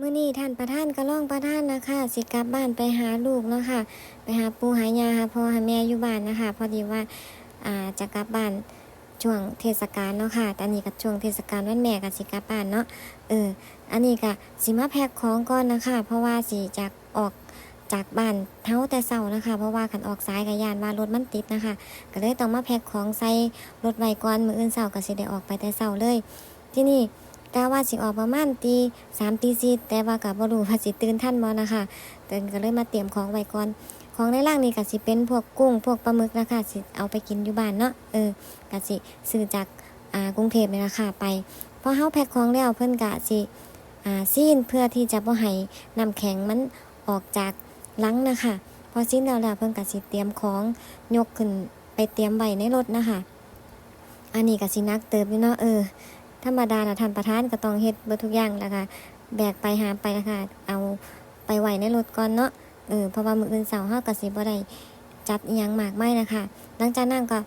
มื่อนี้ท่านประธานก็ล่องประธานนะคะสิกลับบ้านไปหาลูกเนาะค่ะไปหาปูหายาหาพ่อหาแม่อยู่บ้านนะคะ พอดีว่าอ่าจะกลับบ้านช่วงเทศกาลเนาะค่ะแต่อันนี้ก็ช่วงเทศกาลวันแม่ก็สิกลับบ้านเนาะเอออันนี้ก็สิมาแพ็คของก่อนนะคะ เพราะว่าสิจากออกจากบ้านเท้าแต่เช้านะคะ เพราะว่าขันออกสายกับยานว่ารถมันติดนะคะ ก็เลยต้องมาแพ็คของใส่รถไว้ก่อนมืออื่นเช้าก็สิได้ออกไปแต่เช้าเลย ที่นี่ กะว่าสิออกประมาณตีสามตีสี่แต่ว่ากับ่รู้ว่าสิตื่นท่านบ่นะคะตื่นก็เลยมาเตรียมของไว้ก่อนของในร่างนี่ก็สิเป็นพวกกุ้งพวกปลาหมึกนะคะสิเอาไปกินอยู่บ้านเนาะเออก็สิซื้อจากอ่ากรุงเทพนี่ละค่ะไปพอเฮาแพ็คของแล้วเพิ่นก็สิอ่าซีนเพื่อที่จะบ่ให้น้ำแข็งมันออกจากลังนะคะพอซีนแล้วแล้วเพิ่นก็สิเตรียมของยกขึ้นไปเตรียมไว้ในรถนะคะอันนี้ก็สินักเติบอยู่เนาะเออ ธรรมดานะท่านประธานก็ต้องเฮ็ดเบิดทุกอย่างแล้วค่ะแบกไปหาไปนะคะเอาไปไหว้ในรถก่อนเนาะเออเพราะว่ามืออื่นเช้าเฮาก็สิบ่ได้จัดยังมากไมายนะคะ หลังจากนั้นก็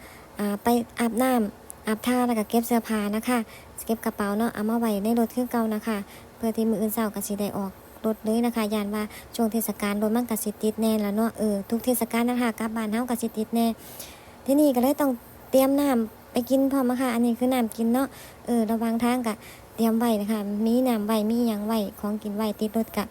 ไปอาบน้ำอาบท่าแล้วก็เก็บเสื้อผ้านะคะเก็บกระเป๋าเนาะเอามาไว้ในรถคือเก่านะคะ เพื่อที่มืออื่นเช้าก็สิได้ออกรถเลยนะคะยานว่าช่วงเทศกาลรถมันก็สิติดแน่แล้วเนาะเออทุกเทศกาลนะคะกลับบ้านเฮาก็สิติดแน่ที่นี่ก็เลยต้องเตรียมน้ำ กินพร้อมค่ะ อันนี้คือน้ำกินเนาะเออระวังทางกะเตรียมไว้นะคะ มีน้ำไว้มียังไว้ของกินไว้ติดรถกะ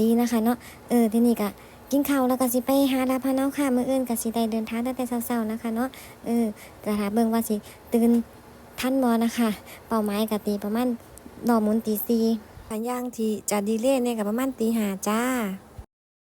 ดีนะคะเนาะเออที่นี่กะกินข้าวแล้วก็สิไปหาลาพาเนาค่ะมื้ออื่นก็สิได้เดินทางตั้งแต่เช้าๆนะคะเนาะเออแต่ถ้าเบิ่งว่าสิตื่นทันบ่นะคะ เป้าหมายก็ตีประมาณรอมุนตี4ถ้าย่างที่จะดีเลย์เนี่ยก็ประมาณตีหาจ้า